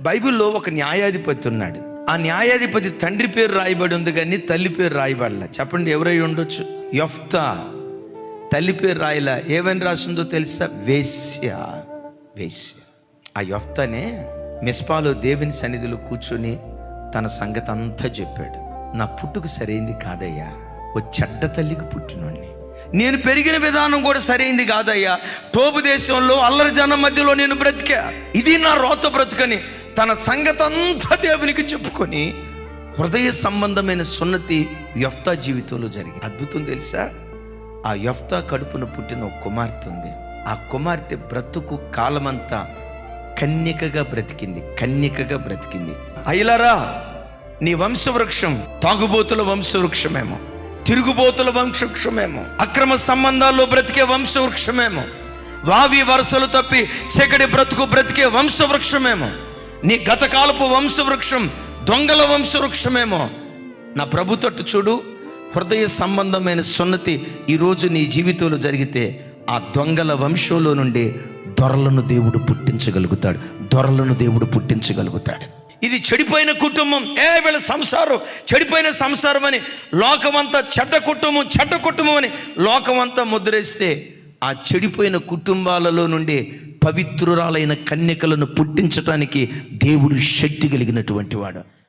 బైబిల్లో ఒక న్యాయాధిపతి ఉన్నాడు. ఆ న్యాయాధిపతి తండ్రి పేరు రాయబడి ఉంది కానీ తల్లి పేరు రాయబడలే. చెప్పండి ఎవరై ఉండొచ్చు? యఫ్తా. తల్లి పేరు రాయలా. ఏమని రాసిందో తెలుసా? వేశ్య. వేశ్య. ఆ యొఫ్తానే మిస్పాలో దేవుని సన్నిధిలో కూర్చొని తన సంగతి అంతా చెప్పాడు. నా పుట్టుకు సరైంది కాదయ్యా. ఓ చెడ్డ తల్లికి పుట్టినోడిని. నేను పెరిగిన విధానం కూడా సరైంది కాదయ్యా. టోపు దేశంలో అల్లరి జనం మధ్యలో నేను బ్రతికా. ఇది నా రోత బ్రతుకని తన సంగతి అంతా దేవునికి చెప్పుకొని హృదయ సంబంధమైన సున్నతి యొఫ్తా జీవితంలో జరిగింది. అద్భుతం తెలుసా? ఆ యొఫ్తా కడుపున పుట్టిన ఒక కుమార్తె ఉంది. ఆ కుమార్తె బ్రతుకు కాలమంతా కన్యకగా బ్రతికింది కన్యకగా బ్రతికింది. అయ్యలారా నీ వంశవృక్షం తాగుబోతుల వంశవృక్షమేమో తిరుగుబోతుల వంశవృక్షమేమో అక్రమ సంబంధాల్లో బ్రతికే వంశవృక్షమేమో వావి వరుసలు తప్పి చెకడి బ్రతుకు బ్రతికే వంశవృక్షమేమో నీ గతకాలపు వంశవృక్షం దొంగల వంశవృక్షమేమో. నా ప్రభు తట్టు చూడు హృదయ సంబంధమైన సున్నతి ఈరోజు నీ జీవితంలో జరిగితే ఆ దొంగల వంశంలో నుండి దొరలను దేవుడు పుట్టించగలుగుతాడు. దొరలను దేవుడు పుట్టించగలుగుతాడు. ఇది చెడిపోయిన కుటుంబం ఏ వీళ్ళ సంసారం చెడిపోయిన సంసారం అని లోకమంతా చెడ్డ కుటుంబం చెడ్డ కుటుంబం అని లోకమంతా ముద్రేస్తే ఆ చెడిపోయిన కుటుంబాలలో నుండి పవిత్రురాలైన కన్యకలను పుట్టించటానికి దేవుడు శక్తి కలిగినటువంటి వాడు.